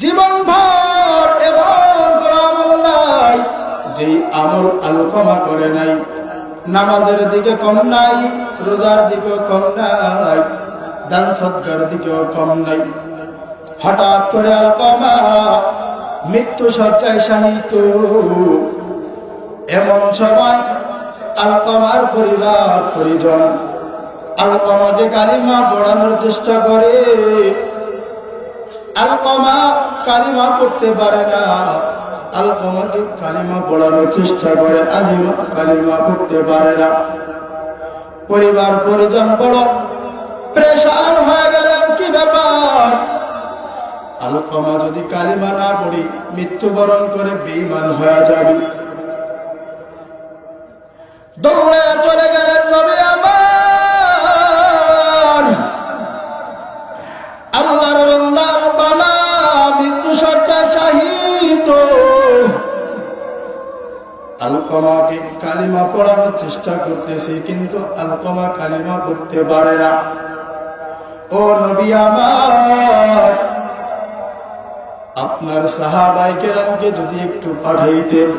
জীবন ভর এবং নাই যে আমল আলোকমা করে নাই। নামাজের দিকে কম নাই, রোজার দিকেও কম নাই, দান সৎকার দিকেও কম নাই। হঠাৎ করে আলকমা মৃত্যু সজ্জায় সাহিত এমন সময় আলকমার পরিবার, পরিজন আলকমাকে কালিমা পড়ানোর চেষ্টা করে পরিবার পরিজন বড় প্রেশান হয়ে গেলেন, কি ব্যাপার? আলকমা যদি কালিমা না পড়ি, মৃত্যুবরণ করে বেইমান হয়ে যাবে। দৌড়ে চলে আলকমাকে কালিমা পড়ানোর চেষ্টা করতেছি, কিন্তু আলকমা কালিমা পড়তে পারে না। ও নবী আমার, আপনার সাহাবাইকে আমাকে যদি একটু পাঠাইতেন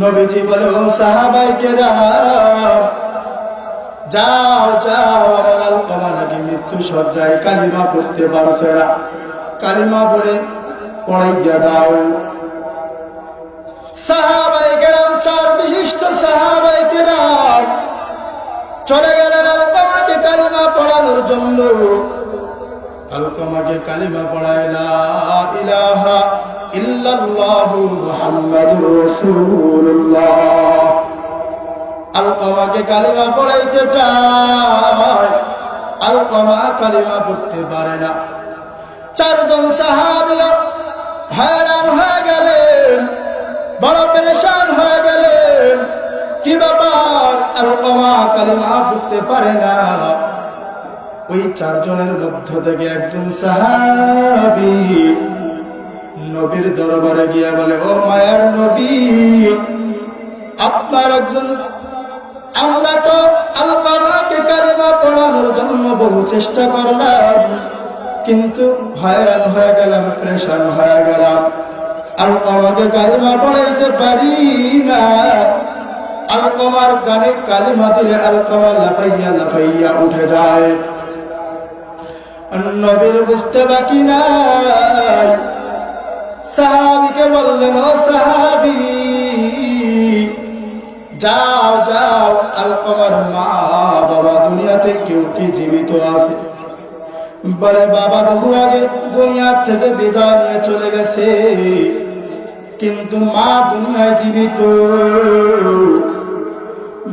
নবীজি বলে, ও সাহাবাইকে যাও যাও, আমার আলকমা নাকি মৃত্যু সজ্জায় কালিমা পড়তে পারছে না। কালিমা বলে পড়াই গিয়া দাও। সাহাবাই কেরাম, চার বিশিষ্ট সাহাবাই কেরাম। চলে গেলেন আলকমাকে কালিমা পড়ানোর জন্য। আলকমাকে কালিমা পড়ায়, লা ইলাহা ইল্লাল্লাহু মুহাম্মাদুর রাসূলুল্লাহ। আলকমাকে কালিমা পড়াইতে চায়। আলকমা কালিমা পড়তে পারে না। চারজন সাহাবিয়া হয়রান হয়ে গেলেন। বড় পরেশান হয়ে গেলেন। কি ব্যাপার? আলকমা কালিমা পড়তে পারে না। ওই চারজনের মধ্য থেকে একজন সাহাবি নবীর দরবারে গিয়া বলে, ও মায়ার নবী, আপনার একজন, আমরা তো আলকামাকে কালিমা পড়ানোর জন্য বহু চেষ্টা করলাম, কিন্তু হয়রান হয়ে গেলাম, প্রেশান হয়ে গেলাম। আলকামাকে কালিমা পড়াইতে পারি না। আলকমার কানে কালিমা দিলে আলকমা লাফাইয়া লাফাইয়া উঠে যায়। নবীর বুঝতে বাকি নাই। সাহাবিকে বললেন, ও সাহাবি, যাও যাও আলকমার মা বাবা দুনিয়াতে কেউ কি জীবিত আছে? বলে, বাবা বহু আগে দুনিয়ার থেকে বিদায় নিয়ে চলে গেছে। কিন্তু মা দুনিয়ায় জীবিত।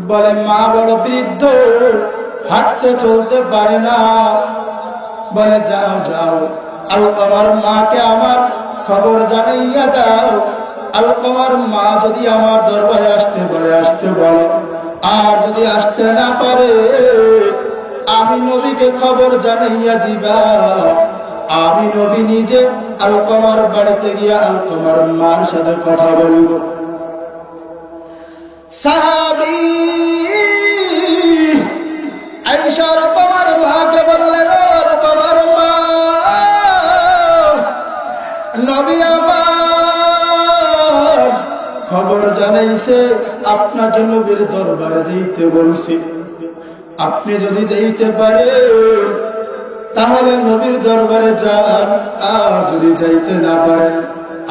বলে মা বড় বৃদ্ধ, হাঁটতে চলতে পারে না। বলে, যাও যাও আলকমার মাকে আমার খবর জানাইয়া দাও। আলকমার মা যদি আমার দরবারে আসতে পারে, আসতে বলো। আর যদি আসতে না পারে, আমি নবীকে খবর জানাইয়া দিবা। আমি নবী নিজে আলকমার বাড়িতে গিয়া আলকমার মার সাথে কথা বলব। সাহাবি আইসা আলকমার মাকে বললেন আলকমার মা, নবী আমার খবর জানাইছে, আপনাকে নবীর দরবারে যাইতে বলছি। আপনি যদি যাইতে পারেন তাহলে নবীর দরবারে যান, আর যদি যাইতে না পারেন,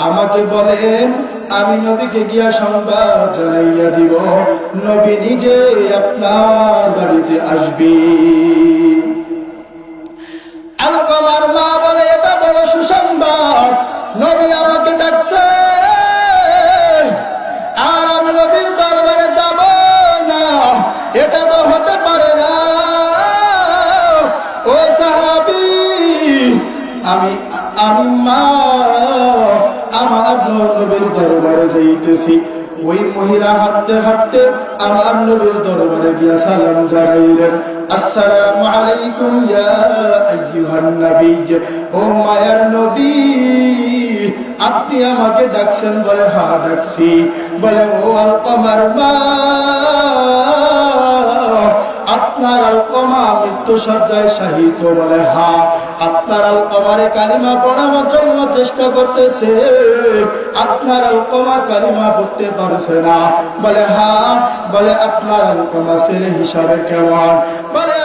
আমাকে বলেন, আমি নবীকে গিয়া সংবাদ জানাইয়া দিব, নবী নিজে আপনার বাড়িতে আসবি। দরবারে যাইতেছি। ওই মহিলা হাঁটতে হাঁটতে আমার নবীর দরবারে গিয়া সালাম জানাইলেন, আসসালামু আলাইকুম ও মায়ার নবী, আপনি আমাকে ডাকছেন বলে হা ডাকছি। বলে, ও আলকামার মা মৃত্যু শাহিত বলে, হা, আপনার আলকমারে কালিমা পড়ানোর জন্য চেষ্টা করতেছে। আপনার আলকমা কালিমা পড়তে পারছে না। বলে, হা, বলে, আপনার আলকমা ছেলে হিসাবে কেমন? বলে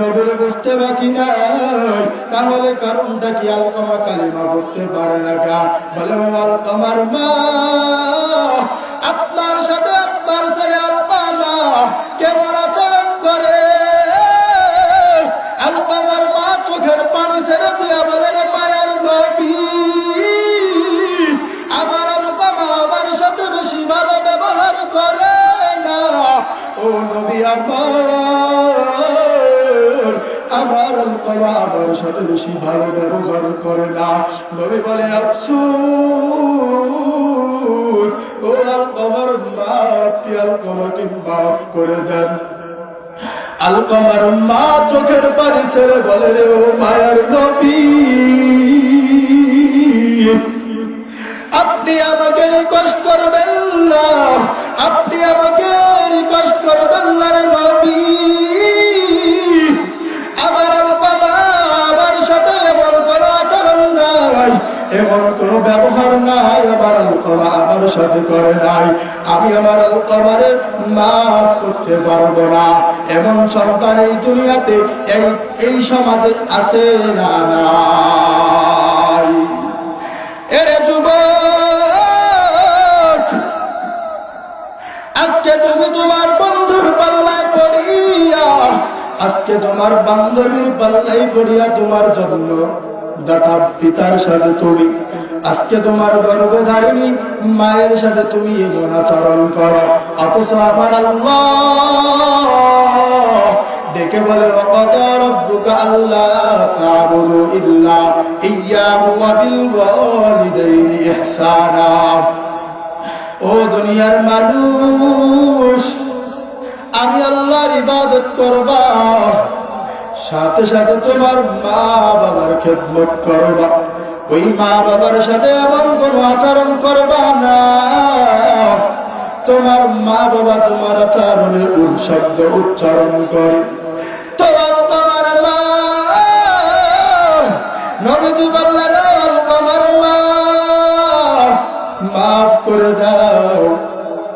নবীর বুঝতে বাকি নাই। তাহলে কারণটা কি? আলকমা কালিমা করতে পারে না গা। বলে আমার মা। আমার সাথে বেশি ভালো ব্যবহার করে না। নবী বলে ও আলকামার মা আপনি আলকামাকে মাফ করে দেন। আলকমার মা চোখের পানি ছেড়ে বলে রে, ও মায়ার নবী, আপনি আমাকে কষ্ট করবেন সাথে করে নাই। আমি আমার আলকমারে মাফ করতে পারব না। এমন সন্তান এই দুনিয়াতে, এই এই সমাজে আছে না এরে আজকে তুমি তোমার বন্ধুর পাল্লায় পড়িয়া, আজকে তোমার বান্ধবীর পাল্লাই পড়িয়া তোমার জন্য দাতা পিতার সাথে তুমি। আজকে তোমার গর্ভধারিণী মায়ের সাথে তুমি এমন আচরণ করো। অথচ আমার আল্লাহ ডেকে বলে, অকদা রব্বুকা ও দুনিয়ার মানুষ, আমি আল্লাহর ইবাদত করবা। সাথে সাথে তোমার মা বাবার খেদমত করবা। ওই মা বাবার সাথে এমন কোন আচরণ করবা না। তোমার মা বাবা তোমার আচরণে শব্দ উচ্চারণ করে। তোমার তোমার মা, নবীজি বললেন তোমার মা, মাফ করে দাও।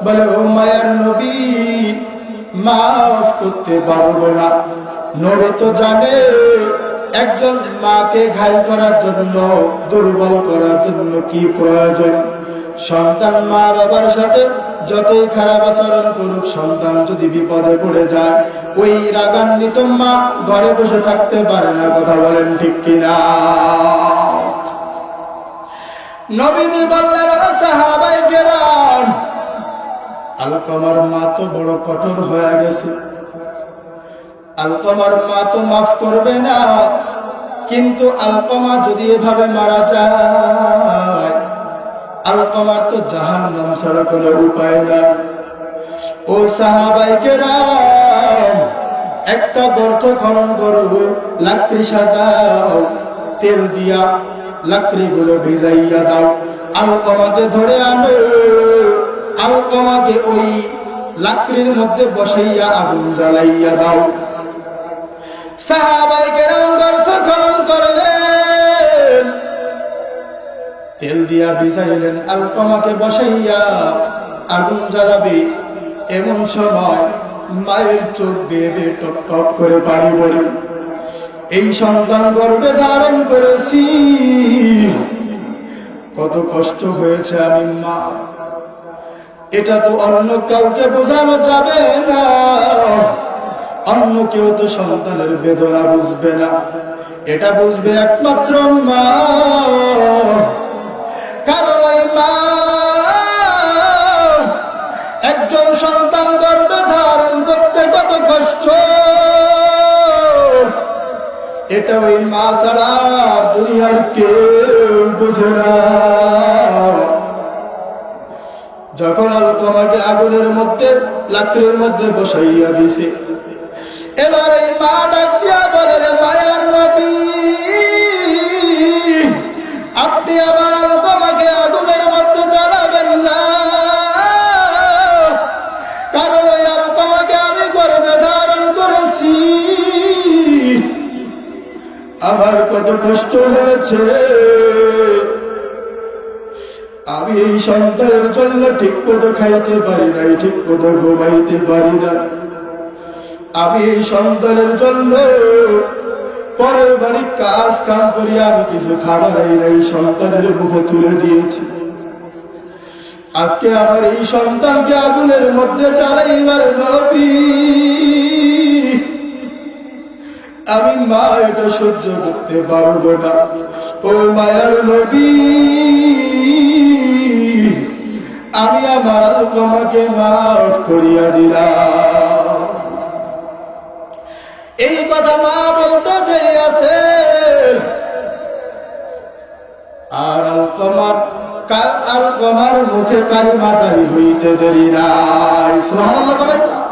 বলে, ও মায়ের নবী, মাফ করতে পারব না। নবী তো জানে, একজন মাকে ঘাই করার জন্য, দুর্বল করার জন্য কি প্রয়োজন? সন্তান মা বাবার সাথে যতই খারাপ আচরণ করুক, সন্তান যদি বিপদে পড়ে যায়, ওই রাগান্বিত মা ঘরে বসে থাকতে পারে না, কথা বলেন ঠিক কিনা? নবীজি বললেন, "ও সাহাবাই কেরাম, আলকমার মা তো বড় কঠোর হয়ে গেছে। আলকমার মা তো মাফ করবে না, কিন্তু আলকমা যদি এভাবে মারা যায় আলকমার তো জাহান নাম ছাড়া কোনো উপায় নাই। ও সাহাবাই কেরাম একটা গর্ত খনন করো, লাকড়ি সাজাও, তেল দিয়া লাকড়িগুলো ভিজাইয়া দাও। আলকমাকে ধরে আনো আলকমাকে ওই লাকড়ির মধ্যে বসাইয়া আগুন জ্বালাইয়া দাও। তেল দিয়া ভিজাইলেন, আলকমাকে বসাইয়া আগুন জ্বালাবে। এমন সময় মায়ের চোখ বেয়ে টপ টপ করে পানি পড়ে। এই সন্তান গর্ভে ধারণ করেছি। কত কষ্ট হয়েছে আমি মা। এটা তো অন্য কাউকে বোঝানো যাবে না। অন্য কেউ তো সন্তানের বেদনা বুঝবে না। এটা বুঝবে একমাত্র মা। কারণ ওই মা একজন সন্তান গর্ভে ধারণ করতে কত কষ্ট। এটা ওই মা ছাড়া দুনিয়ার কেউ বুঝে না। যখন আলকমাকে আগুনের মধ্যে, লাকড়ির মধ্যে বসাইয়া দিছে বলে রে আগুনের না। কারণ ওই আমি ধারণ করেছি। আমার কত কষ্ট হয়েছে। আমি এই সন্তানের জন্য ঠিক মতো খাইতে পারি নাই, ঠিক মতো ঘুমাইতে পারি না। আমি এই সন্তানের জন্য পরের বাড়ি কাজ কাম করি, আমি কিছু খাবার এই নাই, সন্তানের মুখে তুলে দিয়েছি। আজকে আমার এই সন্তানকে আগুনের মধ্যে চালাইবার নবী, আমি মা এটা সহ্য করতে পারব না। ও মায়ার নবী, আমি আমার তোমাকে মাফ করিয়া দিলাম। এই কথা মা বলতে দেরি আছে আর আলকমার আলকমার মুখে কারিমা জারি হইতে দেরি নাই সুবহানাল্লাহ।